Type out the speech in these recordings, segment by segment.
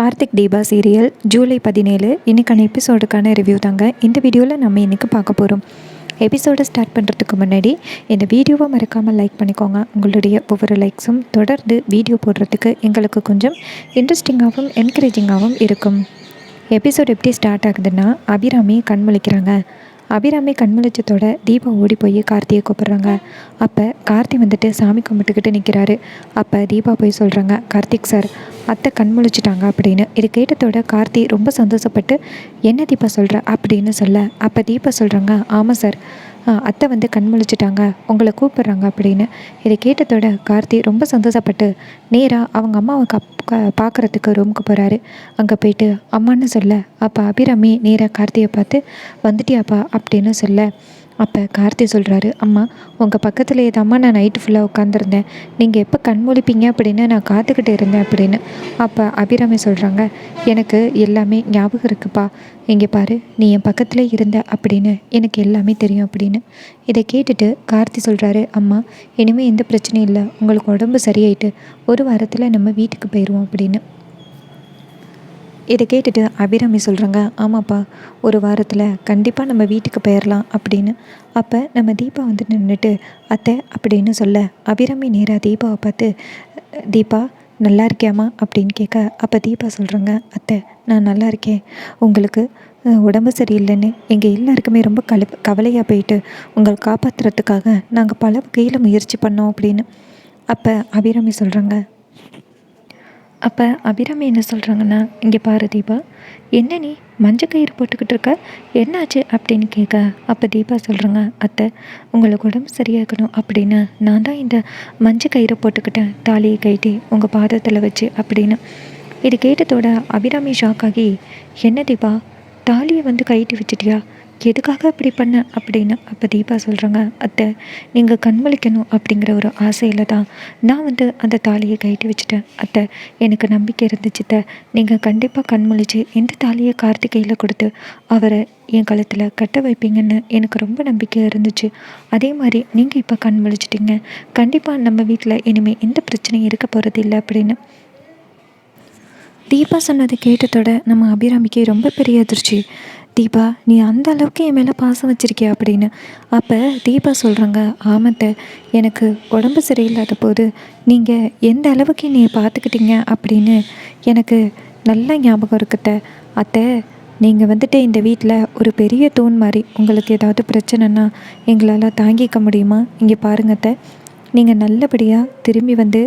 Karthik Deepa serial July பதினேழு. இன்றைக்கான எபிசோடுக்கான review தாங்க. இந்த வீடியோவில் நம்ம இன்றைக்கி பார்க்க போகிறோம் எபிசோடை ஸ்டார்ட் பண்ணுறதுக்கு முன்னாடி இந்த வீடியோவை மறக்காமல் லைக் பண்ணிக்கோங்க. உங்களுடைய ஒவ்வொரு லைக்ஸும் தொடர்ந்து வீடியோ போடுறதுக்கு எங்களுக்கு கொஞ்சம் இன்ட்ரெஸ்டிங்காகவும் என்கரேஜிங்காகவும் இருக்கும். எபிசோட் எப்படி ஸ்டார்ட் ஆகுதுன்னா அபிராமி கண் முழிக்கிறாங்க அபிராமி கண் தீபம் தீபா ஓடி போய் கார்த்தியை கூப்பிட்றாங்க. அப்போ கார்த்தி வந்துட்டு சாமி கும்பிட்டுக்கிட்டு நிற்கிறாரு அப்போ தீபா போய் சொல்கிறாங்க கார்த்திக் சார் அத்தை கண்மொழிச்சிட்டாங்க அப்படின்னு. இது கேட்டதோட கார்த்தி ரொம்ப சந்தோஷப்பட்டு என்ன தீபா சொல்கிற அப்படின்னு சொல்ல. அப்போ தீபா சொல்கிறாங்க ஆமாம் சார் அத்தை வந்து கண் முழிச்சிட்டாங்க. உங்களை கூப்பிட்றாங்க அப்படின்னு. இதை கேட்டதோட கார்த்தி ரொம்ப சந்தோஷப்பட்டு நேராக அவங்க அம்மாவை கப் பார்க்குறதுக்கு ரூமுக்கு போகிறாரு அங்கே போயிட்டு அம்மான்னு சொல்ல. அப்போ அபிராமி நேராக கார்த்தியை பார்த்து வந்துட்டியாப்பா அப்படின்னு சொல்ல. அப்போ கார்த்தி சொல்கிறாரு அம்மா உங்கள் பக்கத்துலேயே தாம்மா நான் நைட்டு ஃபுல்லாக உட்காந்துருந்தேன் நீங்கள் எப்போ கண் முழிப்பீங்க அப்படின்னு நான் காத்துக்கிட்டு இருந்தேன் அப்படின்னு. அப்போ அபிராமி சொல்கிறாங்க எனக்கு எல்லாமே ஞாபகம் இருக்குப்பா. இங்கே பாரு நீ என் பக்கத்தில் இருந்த அப்படின்னு எனக்கு எல்லாமே தெரியும் அப்படின்னு. இதை கேட்டுட்டு கார்த்தி சொல்கிறாரு அம்மா இனிமேல் எந்த பிரச்சனையும் இல்லை. உங்களுக்கு உடம்பு சரியாயிட்டு ஒரு வாரத்தில் நம்ம வீட்டுக்கு போயிடுவோம் அப்படின்னு. இதை கேட்டுட்டு அபிராமி சொல்கிறாங்க ஆமாப்பா ஒரு வாரத்தில் கண்டிப்பாக நம்ம வீட்டுக்கு போயிடலாம் அப்படின்னு. அப்போ நம்ம தீபா வந்து நின்றுட்டு அத்தை அப்படின்னு சொல்ல அபிராமி நேராக தீபாவை பார்த்து தீபா நல்லா இருக்கியாம்மா? அப்படின்னு கேட்க அப்போ தீபா சொல்கிறாங்க அத்தை நான் நல்லா இருக்கேன். உங்களுக்கு உடம்பு சரியில்லைன்னு எங்கள் எல்லாருக்குமே ரொம்ப கல கவலையாக போயிட்டு உங்களை காப்பாற்றுறதுக்காக நாங்கள் பல வகையில் முயற்சி பண்ணோம் அப்படின்னு. அப்போ அபிராமி சொல்கிறாங்க அப்போ அபிராமி என்ன சொல்கிறாங்கன்னா இங்கே பாரு தீபா என்ன நீ மஞ்சள் கயிறு போட்டுக்கிட்டு இருக்க? என்னாச்சு அப்படின்னு கேட்க அப்போ தீபா சொல்கிறாங்க அத்தை உங்களுக்கு உடம்பு சரியாகணும் அப்படின்னு நான் தான் இந்த மஞ்சள் கயிறை போட்டுக்கிட்டேன் தாலியை கட்டி உங்கள் பாதத்தில் வச்சு அப்படின்னு. இது கேட்டதோட அபிராமி ஷாக் ஆகி என்ன தீபா தாலியை வந்து கயிட்டு வச்சிட்டியா? எதுக்காக அப்படி பண்ண? அப்படின்னு அப்போ தீபா சொல்கிறாங்க அத்தை நீங்கள் கண்மொழிக்கணும் அப்படிங்கிற ஒரு ஆசையில் தான் நான் வந்து அந்த தாலியை கைட்டி வச்சுட்டேன். அத்தை எனக்கு நம்பிக்கை இருந்துச்சு அத்தை. நீங்கள் கண்டிப்பாக கண்மொழிச்சு இந்த தாலியை கார்த்திகையில் கொடுத்து அவரை என் கழுத்தில் கட்ட வைப்பீங்கன்னு எனக்கு ரொம்ப நம்பிக்கை இருந்துச்சு. அதே மாதிரி நீங்கள் இப்போ கண் முழிச்சிட்டிங்க கண்டிப்பாக நம்ம வீட்டில் இனிமேல் எந்த பிரச்சனையும் இருக்க போகிறது இல்லை அப்படின்னு தீபா சொன்னதை கேட்டதோட நம்ம அபிராமிக்கு ரொம்ப பெரிய அதிர்ச்சி. தீபா நீ அந்த அளவுக்கு என் மேலே பாசம் வச்சுருக்கியா அப்படின்னு. அப்போ தீபா சொல்கிறாங்க ஆமத்தை எனக்கு உடம்பு சரியில்லாத போது நீங்கள் எந்த அளவுக்கு என்னை பார்த்துக்கிட்டீங்க அப்படின்னு எனக்கு நல்ல ஞாபகம் இருக்குத்த அத்தை நீங்கள் வந்துட்டு இந்த வீட்டில் ஒரு பெரிய தூண் மாதிரி உங்களுக்கு ஏதாவது பிரச்சனைனா எங்களால் தாங்கிக்க முடியுமா? இங்கே பாருங்க அத்தை. நீங்கள் நல்லபடியாக திரும்பி வந்து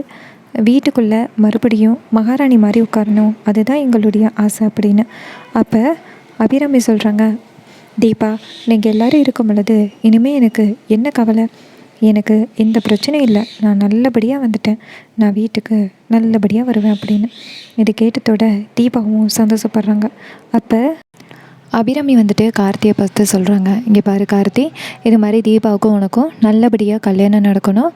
வீட்டுக்குள்ளே மறுபடியும் மகாராணி மாதிரி உட்காரணும். அதுதான் எங்களுடைய ஆசை அப்படின்னு. அப்போ அபிராமி சொல்கிறாங்க தீபா நீங்கள் எல்லோரும் இருக்கும் பொழுது இனிமேல் எனக்கு என்ன கவலை? எனக்கு எந்த பிரச்சனையும் இல்லை. நான் நல்லபடியாக வந்துட்டேன். நான் வீட்டுக்கு நல்லபடியாக வருவேன் அப்படின்னு இதை கேட்டதோட தீபாவும் சந்தோஷப்படுறாங்க. அப்போ அபிராமி வந்துட்டு கார்த்தியை பார்த்து சொல்கிறாங்க இங்கே பாரு கார்த்தி இது மாதிரி தீபாவுக்கும் உனக்கும் நல்லபடியாக கல்யாணம் நடக்கணும்.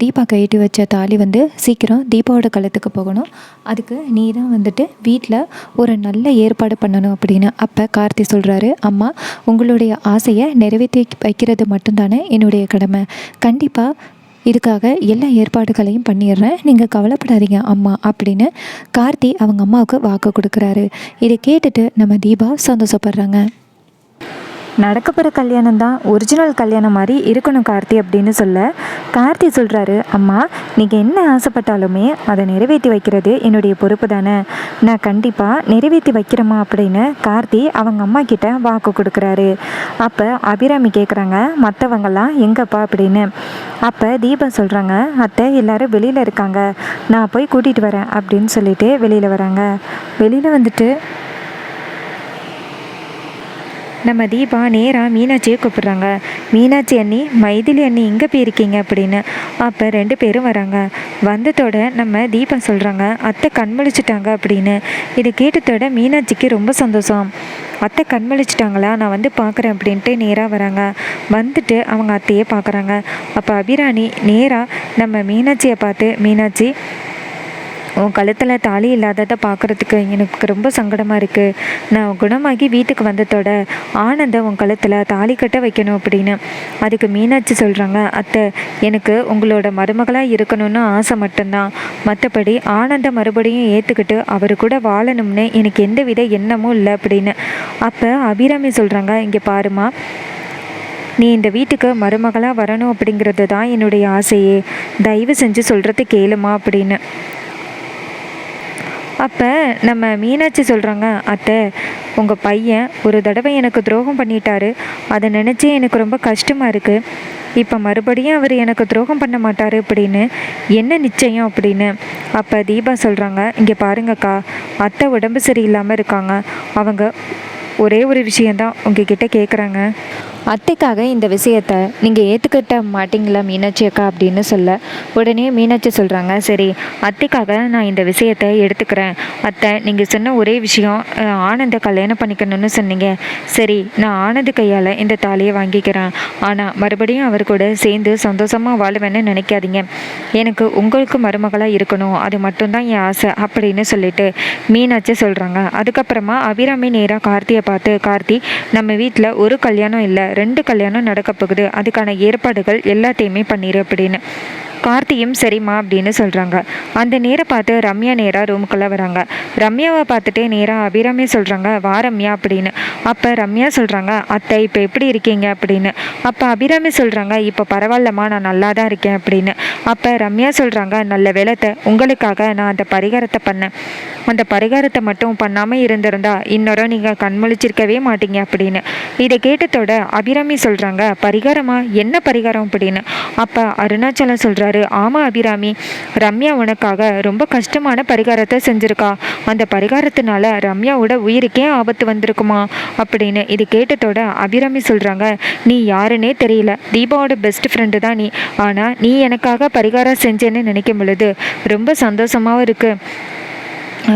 தீபா கையிட்டு வச்ச தாலி வந்து சீக்கிரம் தீபாவோட கழுத்துக்கு போகணும். அதுக்கு நீ தான் வந்துட்டு வீட்டில் ஒரு நல்ல ஏற்பாடு பண்ணணும் அப்படின்னு அப்போ கார்த்தி சொல்கிறாரு அம்மா உங்களுடைய ஆசையை நிறைவேற்றி வைக்கிறது மட்டும்தானே என்னுடைய கடமை. கண்டிப்பாக இதுக்காக எல்லா ஏற்பாடுகளையும் பண்ணிடுறேன். நீங்கள் கவலைப்படாதீங்க அம்மா அப்படின்னு கார்த்தி அவங்க அம்மாவுக்கு வாக்கு கொடுக்குறாரு. இதை கேட்டுட்டு நம்ம தீபா சந்தோஷப்படுறாங்க. நடக்கப்போகிற கல்யாணம் தான் ஒரிஜினல் கல்யாணம் மாதிரி இருக்கணும் கார்த்தி அப்படின்னு சொல்ல. கார்த்தி சொல்கிறாரு அம்மா நீங்கள் என்ன ஆசைப்பட்டாலுமே அதை நிறைவேற்றி வைக்கிறது என்னுடைய பொறுப்பு தானே. நான் கண்டிப்பாக நிறைவேற்றி வைக்கிறேம்மா அப்படின்னு கார்த்தி அவங்க அம்மா கிட்ட வாக்கு கொடுக்குறாரு. அப்போ அபிராமி கேட்குறாங்க மற்றவங்கெல்லாம் எங்கப்பா? அப்படின்னு. அப்போ தீபா சொல்கிறாங்க அத்தை எல்லாரும் வெளியில் இருக்காங்க. நான் போய் கூட்டிகிட்டு வரேன். அப்படின்னு சொல்லிட்டு வெளியில் வராங்க. வெளியில் வந்துட்டு நம்ம தீபா நேராக மீனாட்சியை கூப்பிட்றாங்க. மீனாட்சி அண்ணி மைதிலி அண்ணி எங்கே போயிருக்கீங்க? அப்படின்னு. அப்போ ரெண்டு பேரும் வராங்க. வந்ததோட நம்ம தீபா சொல்கிறாங்க அத்தை கண்மொழிச்சிட்டாங்க அப்படின்னு. இதை கேட்டதோட மீனாட்சிக்கு ரொம்ப சந்தோஷம். அத்தை கண்மொழிச்சிட்டாங்களா? நான் வந்து பார்க்குறேன் அப்படின்ட்டு நேராக வராங்க. வந்துட்டு அவங்க அத்தையே பார்க்குறாங்க. அப்போ அபிராணி நேராக நம்ம மீனாட்சியை பார்த்து மீனாட்சி உன் கழுத்தில் தாலி இல்லாததை பார்க்குறதுக்கு எனக்கு ரொம்ப சங்கடமாக இருக்குது நான் குணமாகி வீட்டுக்கு வந்ததோட ஆனந்த உன் கழுத்தில் தாலி கட்ட வைக்கணும் அப்படின்னு. அதுக்கு மீனாட்சி சொல்கிறாங்க அத்தை எனக்கு உங்களோட மருமகளாக இருக்கணும்னு ஆசை மட்டும்தான். மற்றபடி ஆனந்த மறுபடியும் ஏற்றுக்கிட்டு அவர் கூட வாழணும்னு எனக்கு எந்த வித எண்ணமும் இல்லை அப்படின்னு. அப்போ அபிராமி சொல்கிறாங்க இங்கே பாருமா நீ இந்த வீட்டுக்கு மருமகளாக வரணும் அப்படிங்கிறது தான் என்னுடைய ஆசையே. தயவு செஞ்சு சொல்கிறது கேளுமா அப்படின்னு. அப்போ நம்ம மீனாட்சி சொல்கிறாங்க அத்தை உங்கள் பையன் ஒரு தடவை எனக்கு துரோகம் பண்ணிட்டாரு. அதை நினச்சி எனக்கு ரொம்ப கஷ்டமாக இருக்குது இப்போ மறுபடியும் அவர் எனக்கு துரோகம் பண்ண மாட்டார் அப்படின்னு என்ன நிச்சயம் அப்படின்னு? அப்போ தீபா சொல்கிறாங்க இங்கே பாருங்கக்கா அத்தை உடம்பு சரியில்லாமல் இருக்காங்க. அவங்க ஒரே ஒரு விஷயந்தான் உங்ககிட்ட கேட்குறாங்க அத்தைக்காக இந்த விஷயத்த நீங்கள் ஏற்றுக்கிட்ட மாட்டிங்களா மீனாட்சி அக்கா அப்படின்னு சொல்ல. உடனே மீனாட்சி சொல்கிறாங்க சரி அத்தைக்காக நான் இந்த விஷயத்த எடுத்துக்கிறேன். அத்தை நீங்கள் சொன்ன ஒரே விஷயம் ஆனந்தை கல்யாணம் பண்ணிக்கணும்னு சொன்னீங்க. சரி நான் ஆனந்த கையால் இந்த தாலியை வாங்கிக்கிறேன். ஆனால் மறுபடியும் அவர் கூட சேர்ந்து சந்தோஷமாக வாழுவேன்னு நினைக்காதீங்க. எனக்கு உங்களுக்கு மருமகளாக இருக்கணும். அது மட்டும்தான் என் ஆசை அப்படின்னு சொல்லிட்டு மீனாட்சி சொல்கிறாங்க அதுக்கப்புறமா அபிராமி நேராக கார்த்தியை பார்த்து கார்த்தி நம்ம வீட்டில் ஒரு கல்யாணம் இல்லை. ரெண்டு கல்யாணம் நடக்க போகுது. அதுக்கான ஏற்பாடுகள் எல்லாத்தையுமே பண்ணிடு அப்படின்னு. கார்த்தியும் சரிம்மா அப்படின்னு சொல்கிறாங்க அந்த நேரம் பார்த்து ரம்யா நேராக ரூமுக்குள்ளே வராங்க. ரம்யாவை பார்த்துட்டு நேராக அபிராமி சொல்கிறாங்க வா ரம்யா அப்படின்னு. அப்போ ரம்யா சொல்கிறாங்க அத்தை இப்போ எப்படி இருக்கீங்க? அப்படின்னு. அப்போ அபிராமி சொல்கிறாங்க இப்போ பரவாயில்லம்மா நான் நல்லா தான் இருக்கேன் அப்படின்னு. அப்போ ரம்யா சொல்கிறாங்க நல்ல வேலத்தை உங்களுக்காக நான் அந்த பரிகாரத்தை பண்ணேன். அந்த பரிகாரத்தை மட்டும் பண்ணாமல் இருந்திருந்தா இன்னொரு நீங்கள் கண்முழிச்சிருக்கவே மாட்டீங்க அப்படின்னு. இதை கேட்டதோட அபிராமி சொல்கிறாங்க பரிகாரமா? என்ன பரிகாரம்? அப்படின்னு. அப்போ அருணாச்சலம் சொல்கிறார் ஆமாம் அபிராமி. ரம்யா உனக்காக ரொம்ப கஷ்டமான பரிகாரத்தை செஞ்சுருக்கா. அந்த பரிகாரத்தினால ரம்யாவோட உயிருக்கே ஆபத்து வந்திருக்குமா? அப்படின்னு இது கேட்டதோட அபிராமி சொல்கிறாங்க நீ யாருன்னே தெரியல. தீபாவோட பெஸ்ட் ஃப்ரெண்டு தான் நீ. ஆனால் நீ எனக்காக பரிகாரம் செஞ்சேன்னு நினைக்கும் பொழுது ரொம்ப சந்தோஷமாகவும் இருக்குது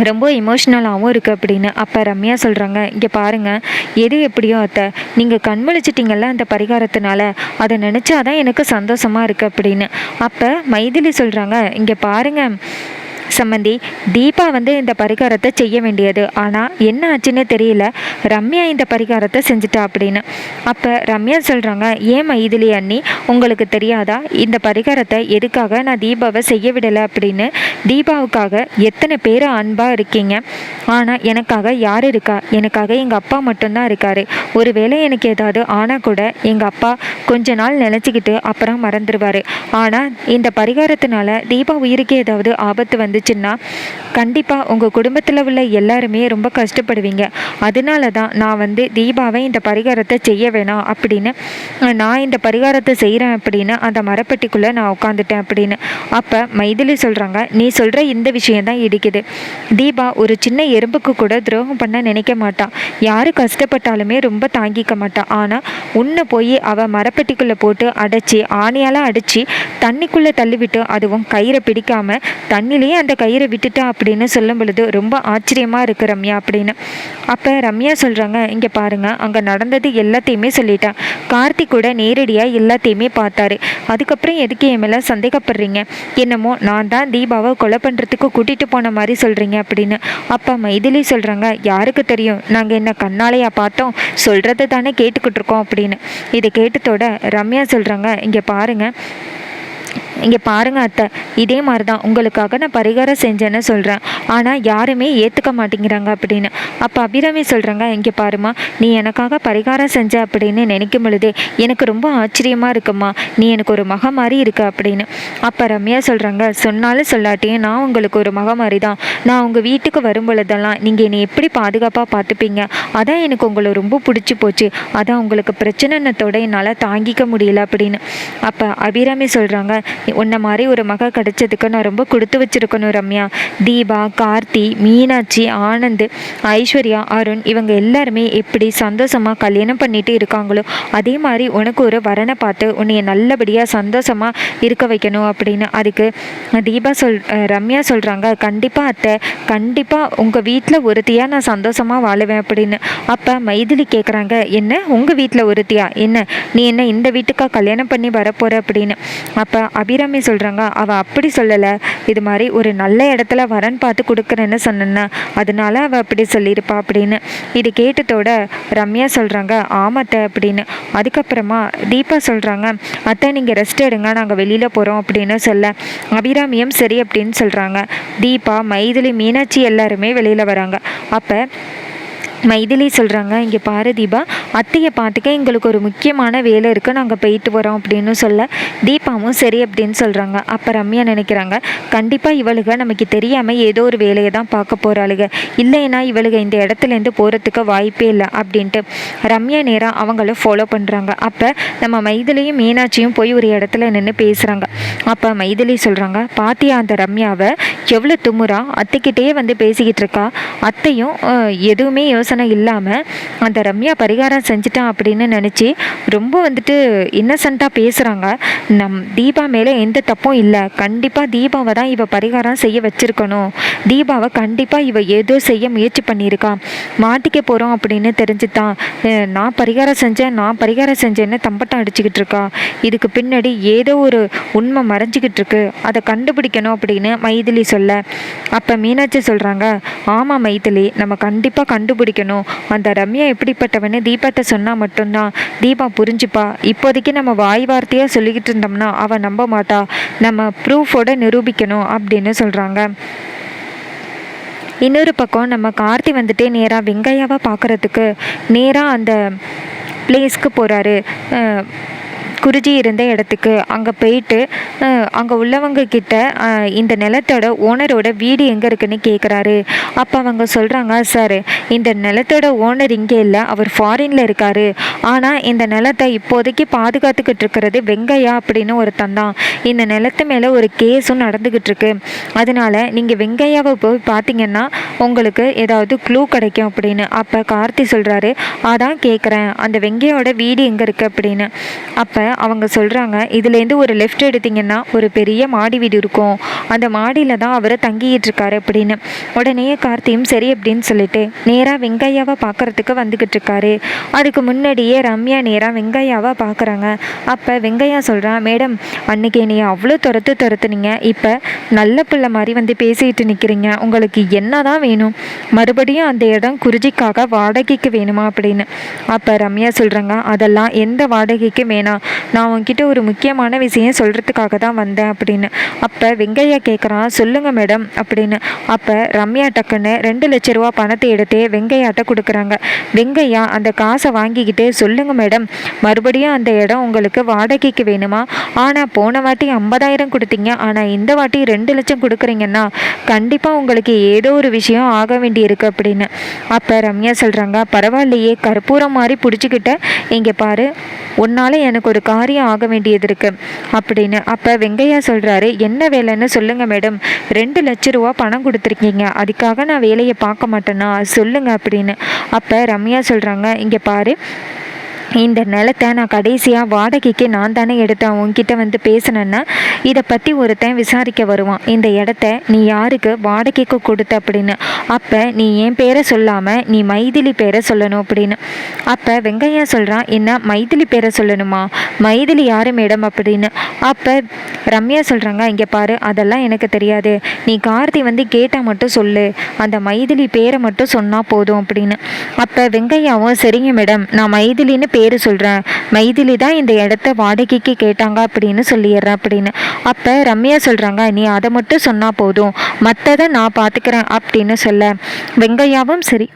ரொம்ப இமோஷ்னலாகவும் இருக்குது அப்படின்னு. அப்போ ரம்யா சொல்கிறாங்க இங்கே பாருங்கள் எது எப்படியோ அத்தை நீங்கள் கண்மொழிச்சிட்டிங்கல்ல அந்த பரிகாரத்தினால அதை நினச்சாதான் எனக்கு சந்தோஷமாக இருக்குது அப்படின்னு. அப்போ மைதிலி சொல்கிறாங்க இங்கே பாருங்கள் சம்மந்தி தீபா வந்து இந்த பரிகாரத்தை செய்ய வேண்டியது. ஆனால் என்ன ஆச்சுன்னு தெரியல. ரம்யா இந்த பரிகாரத்தை செஞ்சுட்டா அப்படின்னு. அப்போ ரம்யா சொல்கிறாங்க ஏன் மைதிலி அண்ணி உங்களுக்கு தெரியாதா? இந்த பரிகாரத்தை எதுக்காக நான் தீபாவை செய்ய விடலை? அப்படின்னு. தீபாவுக்காக எத்தனை பேர் அன்பாக இருக்கீங்க. ஆனால் எனக்காக யார் இருக்கா? எனக்காக எங்கள் அப்பா மட்டும்தான் இருக்காரு. ஒருவேளை எனக்கு ஏதாவது ஆனால் கூட எங்கள் அப்பா கொஞ்ச நாள் நினச்சிக்கிட்டு அப்புறம் மறந்துடுவார் ஆனால் இந்த பரிகாரத்தினால தீபா உயிருக்கு ஏதாவது ஆபத்து வந்து வந்துச்சுன்னா கண்டிப்பாக உங்கள் குடும்பத்தில் உள்ள எல்லாருமே ரொம்ப கஷ்டப்படுவீங்க. அதனால தான் நான் வந்து தீபாவை இந்த பரிகாரத்தை செய்ய வேணாம் அப்படின்னு நான் இந்த பரிகாரத்தை செய்கிறேன் அப்படின்னு அந்த மரப்பெட்டிக்குள்ளே நான் உட்காந்துட்டேன் அப்படின்னு. அப்போ மைதிலி சொல்கிறாங்க நீ சொல்கிற இந்த விஷயந்தான் இடிக்குது. தீபா ஒரு சின்ன எறும்புக்கு கூட துரோகம் பண்ண நினைக்க மாட்டான் யாரு கஷ்டப்பட்டாலுமே ரொம்ப தாங்கிக்க மாட்டான் ஆனால் உன்னை போய் அவள் மரப்பெட்டிக்குள்ளே போட்டு அடைச்சி ஆணையால் அடித்து தண்ணிக்குள்ளே தள்ளிவிட்டு அதுவும் கயிறை பிடிக்காம தண்ணிலேயே அந்த கயிறை விட்டுட்டா அப்படின்னு சொல்லும் பொழுது ரொம்ப ஆச்சரியமாக இருக்கு ரம்யா அப்படின்னு. அப்போ ரம்யா சொல்கிறாங்க இங்கே பாருங்க அங்கே நடந்தது எல்லாத்தையுமே சொல்லிட்டான் கார்த்திக் கூட நேரடியாக எல்லாத்தையுமே பார்த்தாரு. அதுக்கப்புறம் எதுக்கு என் மேலே சந்தேகப்படுறீங்க? என்னமோ நான் தான் தீபாவை கொலை பண்ணுறதுக்கு கூட்டிகிட்டு போன மாதிரி சொல்கிறீங்க அப்படின்னு. அப்பா மைதிலி சொல்கிறாங்க யாருக்கு தெரியும்? நாங்கள் என்ன கண்ணாலையா பார்த்தோம். சொல்கிறத தானே கேட்டுக்கிட்டு இருக்கோம் அப்படின்னு. இதை கேட்டதோட ரம்யா சொல்கிறாங்க இங்கே பாருங்கள் இங்கே பாருங்க அத்தை இதே மாதிரி தான் உங்களுக்காக நான் பரிகாரம் செஞ்சேன்னு சொல்கிறேன் ஆனால் யாருமே ஏற்றுக்க மாட்டேங்கிறாங்க அப்படின்னு. அப்போ அபிராமி சொல்கிறாங்க இங்கே பாருமா நீ எனக்காக பரிகாரம் செஞ்ச அப்படின்னு நினைக்கும் பொழுதே எனக்கு ரொம்ப ஆச்சரியமாக இருக்குமா நீ எனக்கு ஒரு மக மாதிரி இருக்க அப்படின்னு. அப்போ ரம்யா சொல்கிறாங்க சொன்னாலும் சொல்லாட்டியும் நான் உங்களுக்கு ஒரு மக மாதிரி தான் நான் உங்கள் வீட்டுக்கு வரும் பொழுதெல்லாம் நீங்கள் என்னை எப்படி பாதுகாப்பாக பார்த்துப்பீங்க? அதான் எனக்கு உங்களை ரொம்ப பிடிச்சி போச்சு. அதான் உங்களுக்கு பிரச்சனைனத்தோட என்னால் தாங்கிக்க முடியல அப்படின்னு. அப்போ அபிராமி சொல்கிறாங்க உன்ன மாதிரி ஒரு மக கிடைச்சதுக்கு நான் ரொம்ப கொடுத்து வச்சிருக்கணும் ரம்யா. தீபா கார்த்தி மீனாட்சி ஆனந்த் ஐஸ்வர்யா அருண் இவங்க எல்லாருமே எப்படி சந்தோஷமாக கல்யாணம் பண்ணிட்டு இருக்காங்களோ அதே மாதிரி உனக்கு ஒரு வரனை பார்த்து உன்னைய நல்லபடியாக சந்தோஷமாக இருக்க வைக்கணும் அப்படின்னு அதுக்கு தீபா சொல் ரம்யா சொல்கிறாங்க கண்டிப்பாக அத்தை கண்டிப்பாக உங்கள் வீட்டில் ஒருத்தியாக நான் சந்தோஷமாக வாழுவேன் அப்படின்னு. அப்போ மைதிலி கேட்குறாங்க என்ன? உங்கள் வீட்டில் ஒருத்தியா? என்ன? நீ என்ன இந்த வீட்டுக்கா கல்யாணம் பண்ணி வரப்போகிற அப்படின்னு. அப்போ அபி அபிராமி சொல்கிறாங்க அவள் அப்படி சொல்லலை. இது மாதிரி ஒரு நல்ல இடத்துல வரன் பார்த்து கொடுக்குறேன்னு சொன்னேன்னா அதனால அவள் அப்படி சொல்லியிருப்பா அப்படின்னு. இது கேட்டதோட ரம்யா சொல்கிறாங்க ஆமாத்த அப்படின்னு. அதுக்கப்புறமா தீபா சொல்கிறாங்க அத்தை நீங்கள் ரெஸ்ட் எடுங்க நாங்கள் வெளியில் போகிறோம் அப்படின்னு சொல்ல. அபிராமியும் சரி அப்படின்னு சொல்கிறாங்க தீபா மைதிலி மீனாட்சி எல்லாருமே வெளியில் வராங்க. அப்போ மைதிலி சொல்கிறாங்க இங்கே பாரு தீபா அத்தையை பார்த்துக்க எங்களுக்கு ஒரு முக்கியமான வேலை இருக்குது நாங்கள் போயிட்டு வரோம் அப்படின்னு சொல்ல தீபாவும் சரி அப்படின்னு சொல்கிறாங்க அப்போ ரம்யா நினைக்கிறாங்க கண்டிப்பாக இவளுக நமக்கு தெரியாமல் ஏதோ ஒரு வேலையை தான் பார்க்க போகிறாளுக இல்லைன்னா இவளுக இந்த இடத்துலேருந்து போகிறதுக்கு வாய்ப்பே இல்லை அப்படின்ட்டு ரம்யா நேராக அவங்கள ஃபாலோ பண்ணுறாங்க அப்போ நம்ம மைதிலியும் மீனாட்சியும் போய் ஒரு இடத்துல நின்று பேசுகிறாங்க அப்போ மைதிலி சொல்கிறாங்க பாத்தியா அந்த ரம்யாவை? எவ்வளோ துமுறா? அத்தைக்கிட்டே வந்து பேசிக்கிட்டு இருக்கா. அத்தையும் எதுவுமே எதுவுமே யோசனை இல்லாமல் அந்த ரம்யா பரிகாரம் செஞ்சுட்டான் அப்படின்னு நினச்சி ரொம்ப வந்துட்டு இன்னசென்ட்டாக பேசுகிறாங்க நம் தீபா மேலே எந்த தப்பும் இல்லை. கண்டிப்பாக தீபாவை தான் இவ பரிகாரம் செய்ய வச்சிருக்கணும். தீபாவை கண்டிப்பாக இவ ஏதோ செய்ய முயற்சி பண்ணியிருக்கா மாட்டிக்க போகிறோம் அப்படின்னு தெரிஞ்சுதான். நான் பரிகாரம் செஞ்சேன் நான் பரிகாரம் செஞ்சேன்னு தம்பட்டம் அடிச்சுக்கிட்டு இருக்கா. இதுக்கு பின்னாடி ஏதோ ஒரு உண்மை மறைஞ்சிக்கிட்டு இருக்கு. அதை கண்டுபிடிக்கணும் அப்படின்னு மைதிலி சொல்ல. அப்போ மீனாட்சி சொல்கிறாங்க ஆமாம் மைதிலி நம்ம கண்டிப்பாக கண்டுபிடிக்கணும். அந்த ரம்யா எப்படிப்பட்டவன்னு தீபாட்ட சொன்னால் மட்டும்தான். தீபா புரிஞ்சுப்பா. இப்போதைக்கு நம்ம வாய் வார்த்தையாக சொல்லிக்கிட்டு இருந்தோம்னா அவள் நம்ப மாட்டா. நம்ம ப்ரூஃபோட நிரூபிக்கணும் அப்படின்னு சொல்கிறாங்க இன்னொரு பக்கம் நம்ம கார்த்தி வந்துட்டு நேராக வெங்கையாவை பார்க்குறதுக்கு நேராக அந்த பிளேஸ்க்கு போகிறாரு குருஜி இருந்த இடத்துக்கு அங்கே போயிட்டு அங்கே உள்ளவங்க கிட்ட இந்த நிலத்தோட ஓனரோட வீடு எங்கே இருக்குன்னு கேட்குறாரு அப்போ அவங்க சொல்கிறாங்க சார் இந்த நிலத்தோட ஓனர் இங்கே இல்லை அவர் ஃபாரினில் இருக்காரு. ஆனால் இந்த நிலத்தை இப்போதைக்கு பாதுகாத்துக்கிட்டு இருக்கிறது வெங்கையா அப்படின்னு ஒருத்தன் தான். இந்த நிலத்து மேலே ஒரு கேஸும் நடந்துக்கிட்டு இருக்கு. அதனால நீங்கள் வெங்கையாவை போய் பார்த்தீங்கன்னா உங்களுக்கு ஏதாவது க்ளூ கிடைக்கும் அப்படின்னு. அப்போ கார்த்தி சொல்கிறாரு அதான் கேட்குறேன் அந்த வெங்கையோட வீடு எங்கே இருக்குது அப்படின்னு. அப்போ அவங்க சொல்கிறாங்க இதுலேருந்து ஒரு லெஃப்ட் எடுத்தீங்கன்னா ஒரு பெரிய மாடி வீடு இருக்கும். அந்த மாடியில் தான் அவர் தங்கிக்கிட்டு இருக்காரு அப்படின்னு. உடனே கார்த்தியும் சரி அப்படின்னு சொல்லிட்டு நேராக வெங்கையாவை பார்க்கறதுக்கு வந்துக்கிட்டு இருக்காரு. அதுக்கு முன்னாடியே ரம்யா நேராக வெங்கையாவை பார்க்குறாங்க. அப்போ வெங்கையா சொல்கிறான் மேடம் அன்னைக்கு என்னை அவ்வளோ துரத்து துரத்துனீங்க. இப்போ நல்ல பிள்ளை மாதிரி வந்து பேசிக்கிட்டு நிற்கிறீங்க உங்களுக்கு என்ன தான் வேணும்? மறுபடியும் அந்த இடம் குருஜிக்காக வாடகைக்கு வேணுமா அப்படின்னு. அப்போ ரம்யா சொல்கிறாங்க அதெல்லாம் எந்த வாடகைக்கும் வேணாம் நான் உன்கிட்ட ஒரு முக்கியமான விஷயம் சொல்கிறதுக்காக தான் வந்தேன் அப்படின்னு. அப்போ வெங்கையா கேட்குறான் சொல்லுங்கள் மேடம் அப்படின்னு. அப்போ ரம்யா டக்குன்னு ரெண்டு லட்ச ரூபா பணத்தை எடுத்து வெங்கையாட்ட கொடுக்குறாங்க. வெங்கையா அந்த காசை வாங்கிக்கிட்டு சொல்லுங்கள் மேடம் மறுபடியும் அந்த இடம் உங்களுக்கு வாடகைக்கு வேணுமா? ஆனால் போன வாட்டி ஐம்பதாயிரம் கொடுத்தீங்க. ஆனால் இந்த வாட்டி ரெண்டு லட்சம் கொடுக்குறீங்கன்னா கண்டிப்பாக உங்களுக்கு ஏதோ ஒரு விஷயம் ஆக இருக்கு அப்படின்னு. அப்போ ரம்யா சொல்கிறாங்க பரவாயில்லையே கற்பூரம் மாதிரி பிடிச்சிக்கிட்ட இங்கே பாரு உன்னால் எனக்கு ஒரு காரியம் ஆக வேண்டியது இருக்கு. அப்படின்னு. அப்போ வெங்கையா சொல்கிறாரு என்ன வேலைன்னு சொல்லுங்கள் மேடம். ரெண்டு லட்ச ரூபா பணம் கொடுத்துருக்கீங்க. அதுக்காக நான் வேலையை பார்க்க மாட்டேன்னா சொல்லுங்க அப்படின்னு. அப்போ ரம்யா சொல்கிறாங்க இங்கே பாரு இந்த நிலத்தை நான் கடைசியாக வாடகைக்கு நான் தானே எடுத்தேன் உன்கிட்ட வந்து பேசினேன்னா இதை பற்றி ஒருத்தன் விசாரிக்க வருவான். இந்த இடத்த நீ யாருக்கு வாடகைக்கு கொடுத்த அப்படின்னு. அப்போ நீ என் பேரை சொல்லாமல் நீ மைதிலி பேரை சொல்லணும் அப்படின்னு. அப்போ வெங்கையா சொல்கிறான் என்ன மைதிலி பேரை சொல்லணுமா? மைதிலி யார் மேடம் அப்படின்னு. அப்போ ரம்யா சொல்கிறாங்க இங்கே பாரு அதெல்லாம் எனக்கு தெரியாது. நீ கார்த்தி வந்து கேட்டால் மட்டும் சொல்லு. அந்த மைதிலி பேரை மட்டும் சொன்னால் போதும் அப்படின்னு. அப்போ வெங்கையாவும் சரிங்க மேடம் நான் மைதிலின்னு பேர் சொல்கிறேன் மைதிலி தான் இந்த இடத்த வாடகைக்கு கேட்டாங்க அப்படின்னு சொல்லிடுறேன் அப்படின்னு. அப்போ ரம்யா சொல்கிறாங்க நீ அதை மட்டும் சொன்னால் போதும். மற்றதை நான் பார்த்துக்கிறேன் அப்படின்னு சொல்ல. வெங்கையாவும் சரி.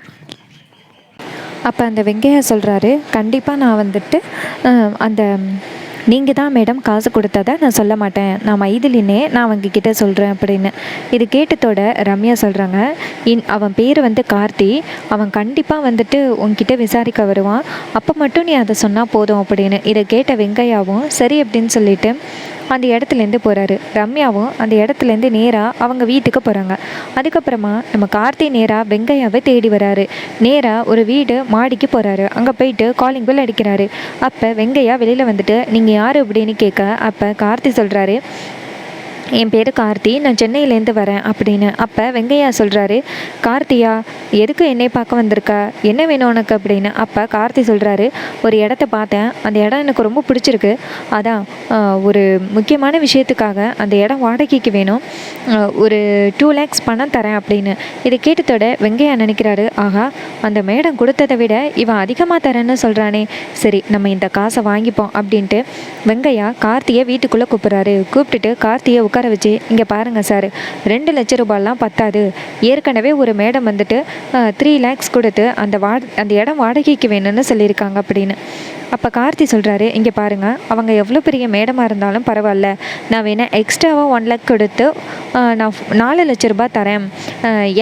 அப்போ அந்த வெங்கையா சொல்கிறாரு கண்டிப்பாக நான் வந்துட்டு அந்த நீங்கள் தான் மேடம் காசு கொடுத்ததை நான் சொல்ல மாட்டேன். நான் மைதிலினே நான் அவங்க கிட்ட சொல்கிறேன் அப்படின்னு. இது கேட்டதோட ரம்யா சொல்கிறாங்க இன் அவன் பேர் வந்து கார்த்தி. அவன் கண்டிப்பாக வந்துட்டு உன்கிட்ட விசாரிக்க வருவான். அப்போ மட்டும் நீ அதை சொன்னால் போதும் அப்படின்னு. இதை கேட்ட வெங்கையாவும் சரி அப்படின்னு சொல்லிட்டு அந்த இடத்துலேருந்து போகிறாரு ரம்யாவும் அந்த இடத்துலேருந்து நேராக அவங்க வீட்டுக்கு போகிறாங்க அதுக்கப்புறமா நம்ம கார்த்தி நேராக வெங்கையாவை தேடி வராரு. நேராக ஒரு வீடு மாடிக்கு போகிறாரு அங்கே போயிட்டு காலிங் பெல் அடிக்கிறாரு. அப்போ வெங்கையா வெளியில் வந்துட்டு நீங்கள் யார்? அப்படின்னு கேட்க அப்போ கார்த்தி சொல்கிறாரு என் பேர் கார்த்தி நான் சென்னையிலேருந்து வரேன் அப்படின்னு. அப்போ வெங்கையா சொல்கிறாரு கார்த்தியா எதுக்கு என்னை பார்க்க வந்திருக்க? என்ன வேணும் உனக்கு? அப்படின்னு. அப்போ கார்த்தி சொல்கிறாரு ஒரு இடத்த பார்த்தேன். அந்த இடம் எனக்கு ரொம்ப பிடிச்சிருக்கு. அதான் ஒரு முக்கியமான விஷயத்துக்காக அந்த இடம் வாடகைக்கு வேணும். ஒரு டூ லேக்ஸ் பணம் தரேன் அப்படின்னு. இதை கேட்டதோட வெங்கையா நினைக்கிறாரு ஆஹா அந்த மேடம் கொடுத்ததை விட இவன் அதிகமாக தரேன்னு சொல்கிறானே சரி நம்ம இந்த காசை வாங்கிப்போம். அப்படின்ட்டு வெங்கையா கார்த்தியை வீட்டுக்குள்ளே கூப்பிட்றாரு. கூப்பிட்டுட்டு கார்த்தியை உட்கார வச்சு இங்கே பாருங்கள் சார் ரெண்டு லட்ச ரூபாயெலாம் பத்தாது. ஏற்கனவே ஒரு மேடம் வந்துட்டு த்ரீ லேக்ஸ் கொடுத்து அந்த வா அந்த இடம் வாடகைக்கு வேணும்னு சொல்லியிருக்காங்க அப்படின்னு. அப்போ கார்த்தி சொல்கிறாரு இங்கே பாருங்கள் அவங்க எவ்வளோ பெரிய மேடமாக இருந்தாலும் பரவாயில்ல. நான் வேணால் எக்ஸ்ட்ராவாக ஒன் லேக் கொடுத்து நான் நாலு லட்ச ரூபாய் தரேன்.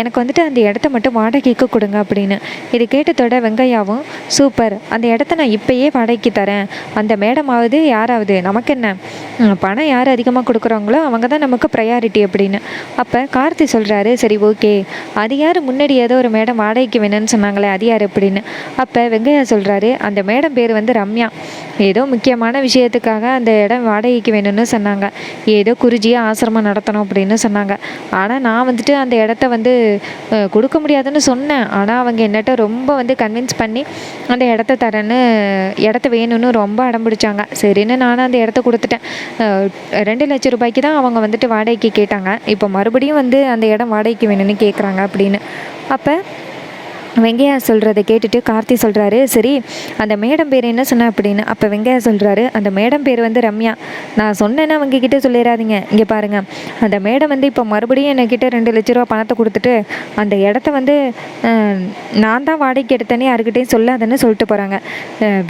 எனக்கு வந்துட்டு அந்த இடத்த மட்டும் வாடகைக்கு கொடுங்க அப்படின்னு. இது கேட்டதோட வெங்கையாவும் சூப்பர் அந்த இடத்த நான் இப்போயே வாடகைக்கு தரேன். அந்த மேடமாவது யாராவது நமக்கு என்ன பணம் யார் அதிகமாக கொடுக்குறாங்களோ அவங்க தான் நமக்கு ப்ரையாரிட்டி அப்படின்னு. அப்போ கார்த்தி சொல்கிறாரு சரி ஓகே அது யார் முன்னாடி ஏதோ ஒரு மேடம் வாடகைக்கு வேணும்னு சொன்னாங்களே அது யார் அப்படின்னு. அப்போ வெங்கையா சொல்கிறாரு அந்த மேடம் பேர் வந்து ரம்யா. ஏதோ முக்கியமான விஷயத்துக்காக அந்த இடம் வாடகைக்கு வேணும்னு சொன்னாங்க. ஏதோ குருஜியாக ஆசிரமம் நடத்தணும் அப்படின்னு சொன்னாங்க. ஆனால் நான் வந்துட்டு அந்த இடத்த வந்து கொடுக்க முடியாதுன்னு சொன்னேன். ஆனால் அவங்க என்னட்ட ரொம்ப வந்து கன்வின்ஸ் பண்ணி அந்த இடத்த தரேன்னு இடத்த வேணும்னு ரொம்ப அடம் பிடிச்சாங்க. சரின்னு நானும் அந்த இடத்த கொடுத்துட்டேன். ரெண்டு லட்சம் ரூபாய்க்கு தான் அவங்க அவங்க வந்துட்டு வாடகைக்கு கேட்டாங்க. இப்போ மறுபடியும் வந்து அந்த இடம் வாடகைக்கு வேணும்னு கேட்குறாங்க அப்படின்னு. அப்போ வெங்கையா சொல்கிறத கேட்டுட்டு கார்த்தி சொல்கிறாரு சரி அந்த மேடம் பேர் என்ன சொன்ன அப்படின்னு? அப்போ வெங்கையா சொல்கிறாரு அந்த மேடம் பேர் வந்து ரம்யா. நான் சொன்னேன்னா அவங்க கிட்டே சொல்லிடாதீங்க இங்கே பாருங்கள் அந்த மேடம் வந்து இப்போ மறுபடியும் என்கிட்ட ரெண்டு லட்ச ரூபா பணத்தை கொடுத்துட்டு அந்த இடத்த வந்து நான் தான் வாடகைக்கு எடுத்தேனே யாருக்கிட்டையும் சொல்லாதன்னு சொல்லிட்டு போகிறாங்க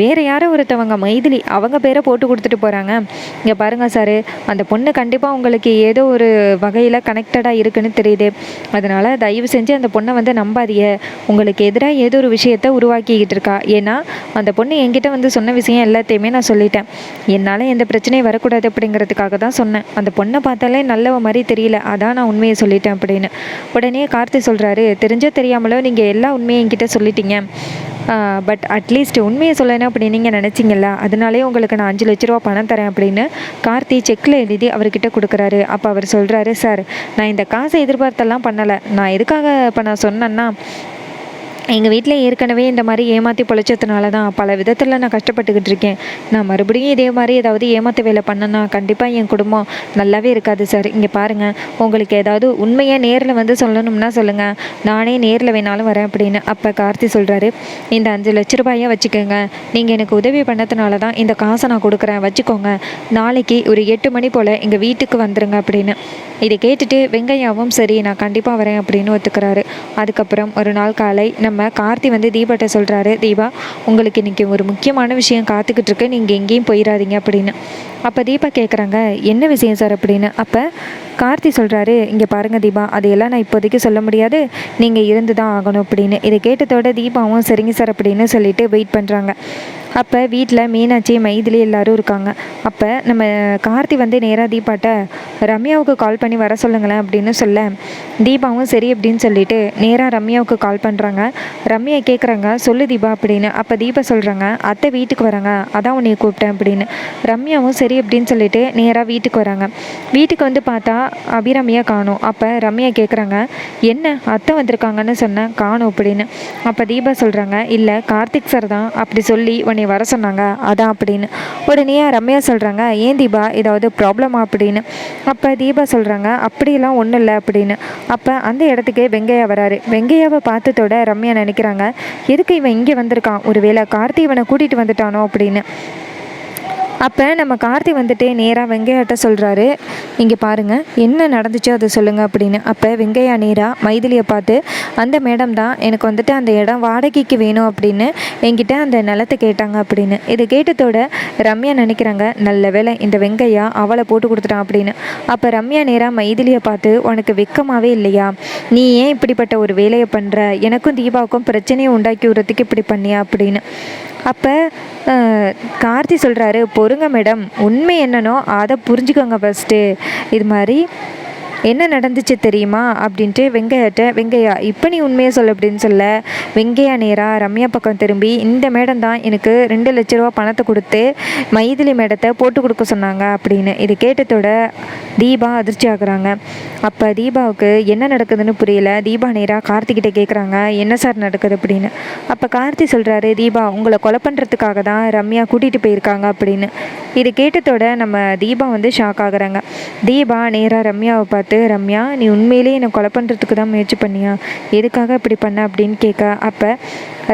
வேறு யாரோ ஒருத்தவங்க மைதிலி அவங்க பேரை போட்டு கொடுத்துட்டு போகிறாங்க இங்கே பாருங்கள் சார் அந்த பொண்ணு கண்டிப்பாக உங்களுக்கு ஏதோ ஒரு வகையில் கனெக்டடாக இருக்குன்னு தெரியுது. அதனால் தயவு செஞ்சு அந்த பொண்ணை வந்து நம்பாதீங்க. உங்களுக்கு எனக்கு எதிராக ஏதோ ஒரு விஷயத்த உருவாக்கிக்கிட்டு இருக்கா. ஏன்னா அந்த பொண்ணு என்கிட்ட வந்து சொன்ன விஷயம் எல்லாத்தையுமே நான் சொல்லிட்டேன். என்னால் எந்த பிரச்சனையும் வரக்கூடாது அப்படிங்கிறதுக்காக தான் சொன்னேன். அந்த பொண்ணை பார்த்தாலே நல்லவ மாதிரி தெரியல. அதான் நான் உண்மையை சொல்லிட்டேன் அப்படின்னு. உடனே கார்த்தி சொல்கிறாரு தெரிஞ்சோ தெரியாமலோ நீங்கள் எல்லா உண்மையும் என்கிட்ட சொல்லிட்டீங்க. பட் அட்லீஸ்ட் உண்மையை சொல்லணும் அப்படி நீங்கள் நினச்சிங்களா அதனாலே உங்களுக்கு நான் அஞ்சு லட்ச ரூபா பணம் தரேன் அப்படின்னு கார்த்தி செக்கில் எழுதி அவர்கிட்ட கொடுக்குறாரு. அப்போ அவர் சொல்கிறாரு சார் நான் இந்த காசை எதிர்பார்த்தெல்லாம் பண்ணலை. நான் எதுக்காக இப்போ நான் சொன்னேன்னா எங்கள் வீட்டில் ஏற்கனவே இந்த மாதிரி ஏமாற்றி பொழைச்சதுனால தான் பல விதத்தில் நான் கஷ்டப்பட்டுக்கிட்டு இருக்கேன். நான் மறுபடியும் இதே மாதிரி ஏதாவது ஏமாத்து வேலை பண்ணேன்னா கண்டிப்பாக என் குடும்பம் நல்லாவே இருக்காது சார். இங்கே பாருங்கள் உங்களுக்கு ஏதாவது உண்மையாக நேரில் வந்து சொல்லணும்னா சொல்லுங்கள் நானே நேரில் வேணாலும் வரேன் அப்படின்னு அப்போ கார்த்தி சொல்கிறாரு இந்த அஞ்சு லட்ச ரூபாயை வச்சுக்கோங்க. நீங்கள் எனக்கு உதவி பண்ணதுனால தான் இந்த காசை நான் கொடுக்குறேன். வச்சுக்கோங்க. நாளைக்கு ஒரு எட்டு மணி போல் எங்கள் வீட்டுக்கு வந்துடுங்க அப்படின்னு. இதை கேட்டுட்டு வெங்கையாவும் சரி நான் கண்டிப்பாக வரேன் அப்படின்னு ஒத்துக்கிறாரு. அதுக்கப்புறம் ஒரு நாள் காலை நம்ம கார்த்தி வந்து தீபாட்ட சொல்கிறாரு தீபா உங்களுக்கு இன்றைக்கி ஒரு முக்கியமான விஷயம் காத்துக்கிட்டு இருக்கு. நீங்கள் எங்கேயும் போயிடாதீங்க அப்படின்னு. அப்போ தீபா கேட்குறாங்க என்ன விஷயம் சார்? அப்படின்னு. அப்போ கார்த்தி சொல்கிறாரு இங்கே பாருங்கள் தீபா அதையெல்லாம் நான் இப்போதைக்கு சொல்ல முடியாது. நீங்கள் இருந்து தான் ஆகணும் அப்படின்னு. இதை கேட்டதோட தீபாவும் சரிங்க சார் அப்படின்னு சொல்லிட்டு வெயிட் பண்ணுறாங்க அப்போ வீட்டில் மீனாட்சி மைதிலி எல்லோரும் இருக்காங்க. அப்போ நம்ம கார்த்தி வந்து நேராக தீபாட்ட ரம்யாவுக்கு கால் பண்ணி வர சொல்லுங்களேன் அப்படின்னு சொல்ல தீபாவும் சரி அப்படின்னு சொல்லிட்டு நேராக ரம்யாவுக்கு கால் பண்ணுறாங்க ரம்யா கேட்குறாங்க சொல்லு தீபா அப்படின்னு. அப்போ தீபா சொல்கிறாங்க அத்தை வீட்டுக்கு வராங்க அதான் உன்னை கூப்பிட்டேன் அப்படின்னு. ரம்யாவும் சரி அப்படின்னு சொல்லிட்டு நேராக வீட்டுக்கு வராங்க. வீட்டுக்கு வந்து பார்த்தா அபிரம்யா காணும். அப்போ ரம்யா கேட்குறாங்க என்ன? அத்தை வந்திருக்காங்கன்னு சொன்னேன் காணும் அப்படின்னு. அப்போ தீபா சொல்கிறாங்க இல்லை கார்த்திக் சார் தான். அப்படி சொல்லி உன்னை வர சொன்னாங்க அதான் அப்படின்னு. உடனே ரம்யா சொல்கிறாங்க ஏன் தீபா? ஏதாவது ப்ராப்ளமா அப்படின்னு. அப்போ தீபா சொல்கிறாங்க அப்படியெல்லாம் ஒன்றும் இல்லை அப்படின்னு. அப்போ அந்த இடத்துக்கு வெங்கையா வராரு. வெங்கையாவை பார்த்ததோட ரம்யா நினைக்கிறாங்க எதுக்கு இவன் இங்கே வந்திருக்கான்? ஒருவேளை கார்த்தி இவனை கூட்டிகிட்டு வந்துட்டானோ? அப்படின்னு. அப்போ நம்ம கார்த்தி வந்துட்டு நேராக வெங்கையாட்ட சொல்கிறாரு இங்கே பாருங்கள் என்ன நடந்துச்சோ அதை சொல்லுங்கள் அப்படின்னு. அப்போ வெங்கையா நேராக மைதிலியை பார்த்து அந்த மேடம் தான் எனக்கு வந்துட்டு அந்த இடம் வாடகைக்கு வேணும் அப்படின்னு என்கிட்ட அந்த நிலத்தை கேட்டாங்க அப்படின்னு. இதை கேட்டதோட ரம்யா நினைக்கிறாங்க நல்ல வேளை இந்த வெங்கையா அவளை போட்டு கொடுத்துட்டான் அப்படின்னு. அப்போ ரம்யா நேராக மைதிலியை பார்த்து உனக்கு வெக்கமாகவே இல்லையா? நீ ஏன் இப்படிப்பட்ட ஒரு வேலையை பண்ணுற எனக்கும் தீபாவுக்கும் பிரச்சனையை உண்டாக்கி விடுறதுக்கு இப்படி பண்ணியா அப்படின்னு. அப்போ கார்த்தி சொல்கிறாரு பொறுங்க மேடம் உண்மை என்னன்னோ அதை புரிஞ்சுக்கோங்க ஃபஸ்ட்டு இது மாதிரி என்ன நடந்துச்சு தெரியுமா? அப்படின்ட்டு வெங்கையாட்ட வெங்கையா இப்போ நீ உண்மையை சொல்ல அப்படின்னு சொல்ல வெங்கையா நேராக ரம்யா பக்கம் திரும்பி இந்த மேடம் தான் எனக்கு ரெண்டு லட்ச ரூபா பணத்தை கொடுத்து மைதிலி மேடத்தை போட்டு கொடுக்க சொன்னாங்க அப்படின்னு. இது கேட்டதோட தீபா அதிர்ச்சி ஆகுறாங்க. அப்போ தீபாவுக்கு என்ன நடக்குதுன்னு புரியல. தீபா நேராக கார்த்திகிட்ட கேட்குறாங்க என்ன சார் நடக்குது? அப்படின்னு. அப்போ கார்த்தி சொல்கிறாரு தீபா உங்களை கொலை பண்ணுறதுக்காக தான் ரம்யா கூட்டிகிட்டு போயிருக்காங்க அப்படின்னு. இது கேட்டதோட நம்ம தீபா வந்து ஷாக் ஆகுறாங்க. தீபா நேராக ரம்யாவை பார்த்து ரம்யா நீ உண்மையிலேயே என்னை கொலை பண்ணுறதுக்கு தான் முயற்சி பண்ணியா? எதுக்காக இப்படி பண்ண? அப்படின்னு கேட்க அப்போ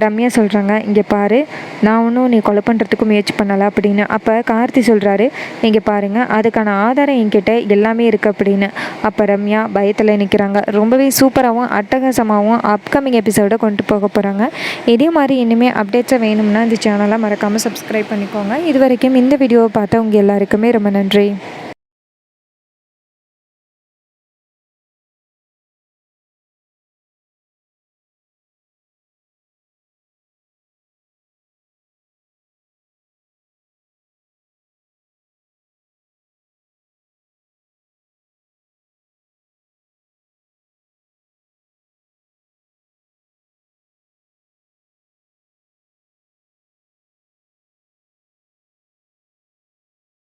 ரம்யா சொல்கிறாங்க இங்கே பாரு நான் ஒன்றும் நீ கொலை பண்ணுறதுக்கு முயற்சி பண்ணலை அப்படின்னு. அப்போ கார்த்தி சொல்கிறாரு இங்கே பாருங்கள் அதுக்கான ஆதாரம் என்கிட்ட எல்லாமே இருக்குது அப்படின்னு. அப்போ ரம்யா பயத்தில் நிற்கிறாங்க ரொம்பவே சூப்பராகவும் அட்டகாசமாகவும் அப்கமிங் எபிசோட கொண்டு போக போகிறாங்க இதே மாதிரி இனிமேல் அப்டேட்ஸை வேணும்னா இந்த சேனலை மறக்காமல் சப்ஸ்கிரைப் பண்ணிக்கோங்க. இது வரைக்கும் இந்த வீடியோவை பார்த்தவங்க எல்லாருக்குமே ரொம்ப நன்றி.